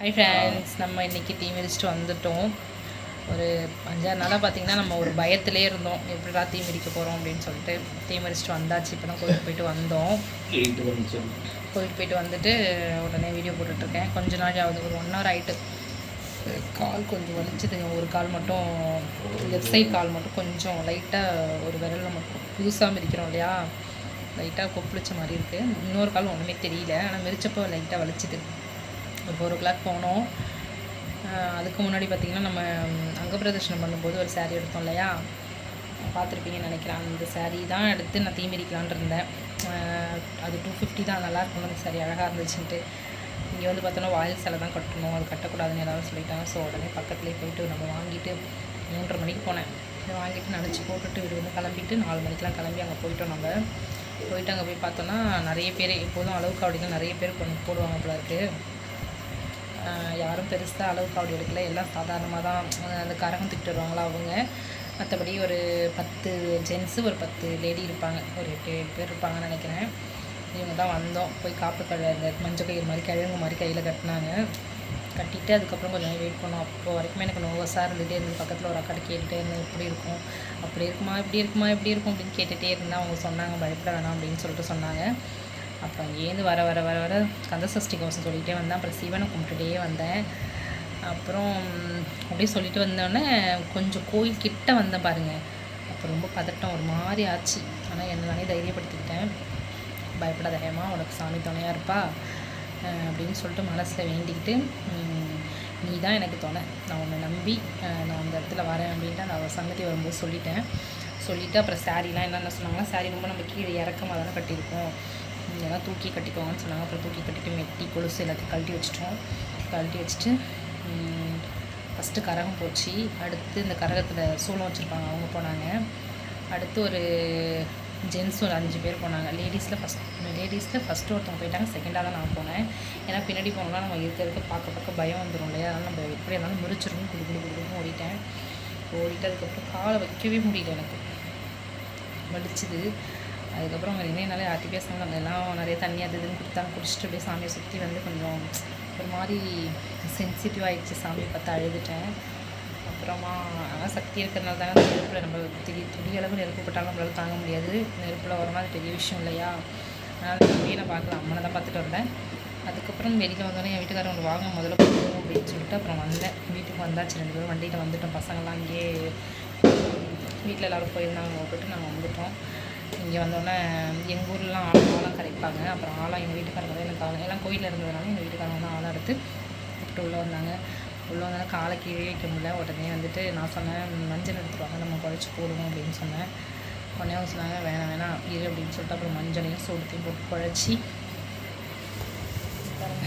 Hi friends நம்ம இன்றைக்கி tea மிதிச்சுட்டு வந்துட்டோம். ஒரு அஞ்சாறு நாளாக பார்த்தீங்கன்னா நம்ம ஒரு பயத்திலே இருந்தோம். எப்படிடா தீ மிதிக்க போகிறோம் அப்படின்னு சொல்லிட்டு தீ மிதிச்சுட்டு வந்தாச்சு. இப்போ தான் கோயிலுக்கு போயிட்டு வந்தோம். கோயிலுக்கு போயிட்டு வந்துட்டு உடனே வீடியோ போட்டுட்ருக்கேன். கொஞ்ச நாள் ஆகுது ஒரு ஒன் ஹவர் ஆகிட்டு கால் கொஞ்சம் வலிச்சுதுங்க. ஒரு கால் மட்டும் லெஃப்ட் சைட் கால் மட்டும் கொஞ்சம் லைட்டாக ஒரு விரலில் மட்டும் புதுசாக மிதிக்கிறோம் இல்லையா? லைட்டாக கொப்பளிச்ச மாதிரி இருக்குது இன்னொரு கால் ஒன்றுமே தெரியல. ஆனால் மிதிச்சப்போ லைட்டாக வலிச்சுது. ஒரு ஃபோர் ஓ கிளாக் போனோம் அதுக்கு முன்னாடி பார்த்திங்கன்னா நம்ம அங்கப்பிரதர்ஷனம் அங்க பிரதர்ஷனம் பண்ணும்போது ஒரு சேரீ எடுத்தோம் இல்லையா? பார்த்துருப்பீங்கன்னு நினைக்கிறேன். அந்த சேரீ தான் எடுத்து நான் தீமிரிக்கலான் இருந்தேன். அது டூ ஃபிஃப்டி தான். நல்லா இருக்கும் அந்த சேரீ அழகாக இருந்துச்சுன்ட்டு. இங்கே வந்து பார்த்தோன்னா வாயில் சிலை தான் கட்டணும். அது கட்டக்கூடாதுன்னு எல்லாரும் சொல்லிட்டாங்க. ஸோ உடனே பக்கத்துலேயே போயிட்டு நம்ம வாங்கிட்டு மூன்றரை மணிக்கு போனேன். வாங்கிட்டு நினச்சி போட்டுட்டு வீடு வந்து கிளம்பிட்டு நாலு மணிக்கெலாம் கிளம்பி அங்கே போயிட்டோம் நம்ம போயிட்டு அங்கே போய் பார்த்தோன்னா நிறைய பேர் எப்போதும் அளவுக்கு அப்படின்னா நிறைய பேர் போடுவாங்க போல இருக்குது யாரும் பெருசாக அளவு காவடி எடுக்கல. எல்லாம் சாதாரணமாக தான் அந்த கரகம் தூக்கிட்டு வருவாங்களா அவங்க. மற்றபடி ஒரு பத்து ஜென்ஸு ஒரு பத்து லேடி இருப்பாங்க. ஒரு எட்டு ஏழு பேர் இருப்பாங்கன்னு நினைக்கிறேன். இவங்க தான் வந்தோம். போய் காப்பு கழ இந்த மஞ்சள் கயிறு மாதிரி கிழங்கு மாதிரி கையில் கட்டினாங்க. கட்டிட்டு அதுக்கப்புறம் கொஞ்சம் நேரம் வெயிட் பண்ணோம். அப்போ வரைக்குமே எனக்கு நோவஸாக இருந்துகிட்டே இருந்தது. பக்கத்தில் ஒரு அக்காட்ட கேட்டுகிட்டே இருந்தேன். எப்படி இருக்கும். அப்படி இருக்குமா? இப்படி இருக்குமா? இப்படி இருக்கும்? அப்படின்னு கேட்டுகிட்டே இருந்தேன். அவங்க சொன்னாங்க பயப்பட வேணாம். அப்படின்னு சொல்லிட்டு சொன்னாங்க. அப்புறம் இங்கேருந்து வர வர வர வர கந்தசஷ்டி கவசம் சொல்லிகிட்டே வந்தேன். அப்புறம் சிவனை கும்பிட்டுட்டே வந்தேன். அப்புறம் அப்படியே சொல்லிட்டு வந்தோடனே கொஞ்சம் கோயில் கிட்ட வந்தேன் பாருங்க. அப்போ ரொம்ப பதட்டம் ஒரு மாதிரி ஆச்சு. ஆனால் என்ன நானே தைரியப்படுத்திக்கிட்டேன். பயப்படாத ஹேமா உனக்கு சாமி துணையாக இருப்பா அப்படின்னு சொல்லிட்டு மனசில் வேண்டிக்கிட்டு நீ தான் எனக்கு துணை. நான் உன்னை நம்பி நான் அந்த இடத்துல வரேன் அப்படின்ட்டு அந்த சங்கதி வரும்போது சொல்லிட்டேன். சொல்லிவிட்டு அப்புறம் சாரீலாம் என்னென்ன சொன்னாங்கன்னா சாரீ ரொம்ப நம்ம கீழே இறக்கமாக தானே கட்டியிருக்கோம். இதெல்லாம் தூக்கி கட்டிக்கோங்கன்னு சொன்னாங்க. அப்புறம் தூக்கி கட்டிட்டு மெட்டி கொலுசு எல்லாத்தையும் கழட்டி வச்சிட்டோம். கழட்டி வச்சுட்டு ஃபஸ்ட்டு கரகம் போச்சு. அடுத்து இந்த கரகத்தில் சூளம் வச்சுருப்பாங்க அவங்க போனாங்க. அடுத்து ஒரு ஜென்ஸ் ஒரு அஞ்சு பேர் போனாங்க. லேடிஸில் ஃபஸ்ட் லேடிஸில் ஃபஸ்ட்டு ஒருத்தவங்க போயிட்டாங்க. செகண்டாக தான் நான் போனேன். ஏன்னா பின்னாடி போனோம்னா நம்ம இருக்க இருக்க பார்க்க பார்க்க பயம் வந்துடும் இல்லையா? அதனால் நம்ம எப்படி இருந்தாலும் முறிச்சிருக்கும் குடு குடு குடுன்னு ஓடிட்டேன். ஓடிட்டு அதுக்கப்புறம் காலை வைக்கவே முடியல எனக்கு. வலிச்சுது. அதுக்கப்புறம் அவங்க என்ன என்னால் யார்ட்டி அங்கே எல்லாம் நிறைய தண்ணி அது இதுன்னு கொடுத்தாங்க குடிச்சிட்டு அப்படியே சாமியை சுற்றி வந்து கொஞ்சம் ஒரு மாதிரி சென்சிட்டிவ் ஆகிடுச்சு சாமியை பார்த்து அழுதுட்டேன். அப்புறமா ஆனால் சக்தி இருக்கிறதுனால தாங்க அந்த நெருப்பில் நம்ம திடீ துடி அளவு நெருப்பு போட்டாலும் நம்மளால தாங்க முடியாது. நெருப்பில் ஒரு மாதிரி பெரிய விஷயம் இல்லையா? அதனால் அப்படியே நான் பார்க்கல. அம்மனை தான் பார்த்துட்டு வந்தேன். அதுக்கப்புறம் வெளியில் வந்தோடனே என் வீட்டுக்காரங்க வாங்க முதல்ல போகணும் அப்படின்னு சொல்லிட்டு அப்புறம் வந்தேன். வீட்டுக்கு வந்தாச்சு. ரெண்டு பேரும் வண்டியில் வந்துட்டோம். பசங்கள்லாம் அங்கேயே வீட்டில் எல்லோரும் போயிருந்தாங்க. போட்டு நாங்கள் வந்துட்டோம். இங்கே வந்தோடனே எங்கள் ஊர்லாம் ஆழம் ஆழம் கரைப்பாங்க. அப்புறம் ஆளாக எங்கள் வீட்டுக்காரங்க தான் எனக்கு ஆளும் எல்லாம் கோயிலில் இருந்ததுனால எங்கள் வீட்டுக்காரங்க தான் ஆளாக எடுத்து கூப்பிட்டு உள்ளே வந்தாங்க. உள்ளே வந்தாலும் காலை கீழே வைக்க முடியல. உடனே வந்துட்டு நான் சொன்னேன் மஞ்சள் எடுத்துருவாங்க நம்ம குழச்சி போடுவோம் அப்படின்னு சொன்னேன். உடனே அவங்க சொன்னாங்க வேணாம் வேணாம் இரு அப்படின்னு சொல்லிட்டு அப்புறம் மஞ்சளையும் சூடத்தையும் போட்டு குழச்சி பாருங்க.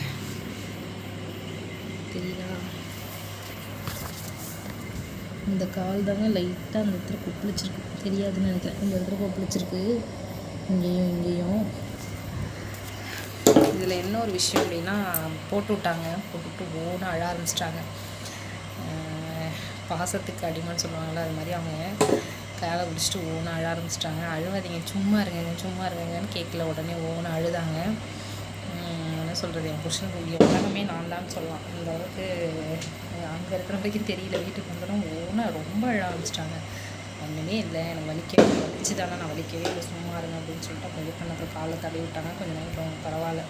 தெரியுதா? இந்த கால் தாங்க லைட்டாக அந்த இடத்துல கொப்பளிச்சிருக்கு. தெரியாதுன்னு நினைக்கிறேன். இந்த இடத்துல கொப்பளிச்சிருக்கு. இங்கேயும் இங்கேயும். இதில் என்ன ஒரு விஷயம் அப்படின்னா போட்டு விட்டாங்க. போட்டுவிட்டு ஓன அழ ஆரம்பிச்சிட்டாங்க. பாசத்துக்கு அடிமைன்னு சொல்லுவாங்கள்ல அது மாதிரி அவங்க காலை பிடிச்சிட்டு ஓன அழ ஆரம்பிச்சிட்டாங்க. அழுவாதீங்க. சும்மா இருங்க சும்மா இருங்கன்னு கேட்கல. உடனே ஓன அழுதாங்க. என்ன சொல்கிறது என் புருஷனுக்கு உலகமே நான் தான் சொல்லலாம் இந்த அளவுக்கு அங்கே இருக்கிற தெரியல. வீட்டுக்கு வந்தோம் ஓன ரொம்ப அழ ஆரம்பிச்சிட்டாங்க. ஒன்றுமே இல்லை எனக்கு வலிக்கவே வலிச்சு தானே நான் வலிக்கவே இல்லை சும்மா இருங்க அப்படின்னு சொல்லிட்டு கொஞ்சம் இது பண்ண காலை தடவி விட்டாங்க. கொஞ்சம் நேரம் பரவாயில்ல.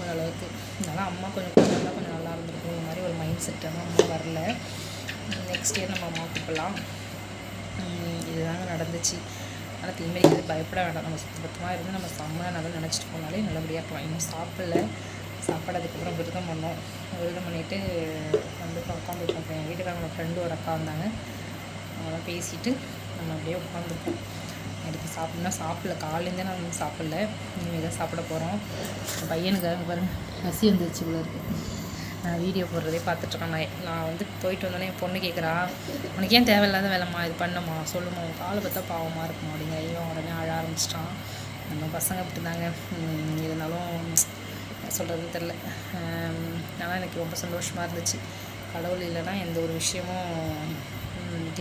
ஓரளவுக்கு அதனால் அம்மா கொஞ்சம் கொஞ்சம் கொஞ்சம் நல்லா இருந்திருக்கும். இந்த மாதிரி ஒரு மைண்ட் செட் ஆனால் அம்மா வரல. நெக்ஸ்ட் இயர் நம்ம அம்மா கூப்பிடலாம். இதுதாங்க நடந்துச்சு. ஆனால் தீமைக்கு பயப்பட வேண்டாம். நம்ம சுத்தபத்தமாக இருந்து நம்ம செம்ம நல்லா நினச்சிட்டு போனாலே நல்லபடியாக இருக்கலாம் இன்னும் சாப்பிடல. அதுக்கப்புறம் விரதம் பண்ணோம் விரதம் பண்ணிவிட்டு வந்து உட்காந்துருக்கோம் இப்போ என் வீட்டுக்காரங்களோட ஃப்ரெண்டு ஒரு அக்கா வந்தாங்க. அவங்களாம் பேசிட்டு நம்ம அப்படியே உட்காந்துருக்கோம் எனக்கு சாப்பிட்னா சாப்பிடல. காலையிலேருந்தே நான் வந்து சாப்பிடல. இனிமேல் தான் சாப்பிட போகிறோம் பையனுக்கு அங்க பசி வந்துருச்சு இவ்வளோ இருக்குது வீடியோ போடுறதே பார்த்துட்ருக்கேன். நான் நான் வந்து போயிட்டு வந்தோடனே என் பொண்ணு கேட்குறா உனக்கு ஏன் தேவையில்லாத வேலைம்மா? இது பண்ணுமா சொல்லுமா உன் காலை பார்த்தா பாவமாக இருக்கும் அப்படிங்க ஐயோ உடனே அழ ஆரம்பிச்சிட்டான். நம்ம பசங்க அப்படி தாங்க இருந்தாலும் சொல்கிறது சொல்கிறதுன்னு தெரில ஆனால் எனக்கு ரொம்ப சந்தோஷமாக இருந்துச்சு. கடவுள் இல்லைன்னா எந்த ஒரு விஷயமும்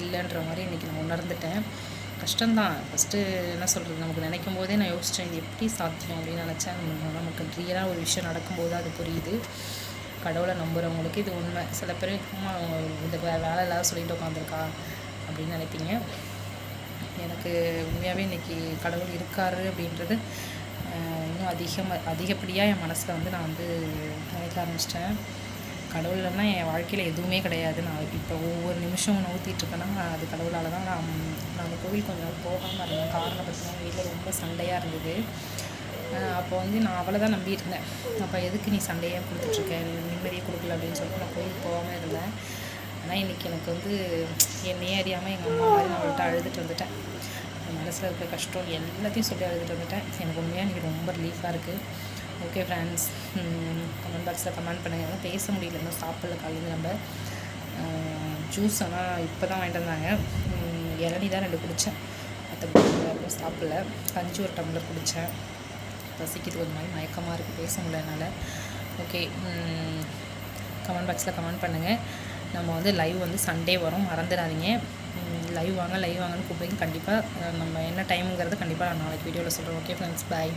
இல்லைன்ற மாதிரி இன்றைக்கி நான் உணர்ந்துட்டேன். கஷ்டம்தான். ஃபஸ்ட்டு என்ன சொல்கிறது நமக்கு நினைக்கும் போதே நான் யோசித்தேன் இது எப்படி சாத்தியம் அப்படின்னு நினச்சேன். நமக்கு ரியலாக ஒரு விஷயம் நடக்கும்போது அது புரியுது. கடவுளை நம்புகிறவங்களுக்கு இது உண்மை. சில பேர் சும்மா இந்த வேலை இல்லாத சொல்லிட்டு உட்காந்துருக்கா அப்படின்னு நினைப்பீங்க. எனக்கு உண்மையாகவே இன்றைக்கி கடவுள் இருக்காரு அப்படின்றது இன்னும் அதிகமாக அதிகப்படியாக என் மனசில் வந்து நான் வந்து நினைக்க ஆரம்பிச்சிட்டேன். கடவுள்னா என் வாழ்க்கையில் எதுவுமே கிடையாது. நான் இப்போ ஒவ்வொரு நிமிஷம் நோத்திட்டுருக்கேன்னா அது கடவுளால் தான் நான் நான் அந்த கோவில் கொஞ்ச நாள் போகாமல் இருந்தேன். காரணம் பார்த்தீங்கன்னா வீட்டில் ரொம்ப சண்டையாக இருந்தது. அப்போ வந்து நான் அவளை தான் நம்பியிருந்தேன். இருந்தேன் அப்போ எதுக்கு நீ சண்டையாக கொடுத்துட்ருக்க? நிம்மதியை கொடுக்கல அப்படின்னு சொல்லிட்டு நான் கோயிலுக்கு போகாமல் இருந்தேன். ஆனால் இன்றைக்கி எனக்கு வந்து என்னையே அறியாமல் எங்கள் அம்மா மாதிரி நான் அவள்கிட்ட அழுதுட்டு வந்துட்டேன். என் மனசில் இருக்க கஷ்டம் எல்லாத்தையும் சொல்லி அழுதுட்டு வந்துட்டேன். எனக்கு உண்மையாக எனக்கு ரொம்ப ரிலீஃபாக இருக்குது ஓகே ஃப்ரெண்ட்ஸ் கமெண்ட் பாக்ஸில் கமெண்ட் பண்ணுங்கள் எல்லாம் பேச முடியல. இன்னும் சாப்பிடல காலையில் நம்ம. ஜூஸ் ஆனால் இப்போ தான் வாங்கிட்டு வந்தாங்க. இளநி இளநீ தான் ரெண்டு குடித்தேன் மற்ற சாப்பிடல. கஞ்சி ஒரு டம்ளர் குடித்தேன் பசிக்குது ஒரு மாதிரி மயக்கமாக இருக்குது பேச முடியல என்னால். ஓகே கமெண்ட் பாக்ஸில் கமெண்ட் பண்ணுங்கள் நம்ம வந்து லைவ் வந்து சண்டே வரும் மறந்துடாதீங்க. லைவ் வாங்க லைவ் வாங்கன்னு கூப்பிடுங்க கண்டிப்பாக நம்ம என்ன டைமுங்கிறத கண்டிப்பாக நான் நாளைக்கு வீடியோவில் சொல்கிறேன் ஓகே ஃப்ரெண்ட்ஸ் பாய்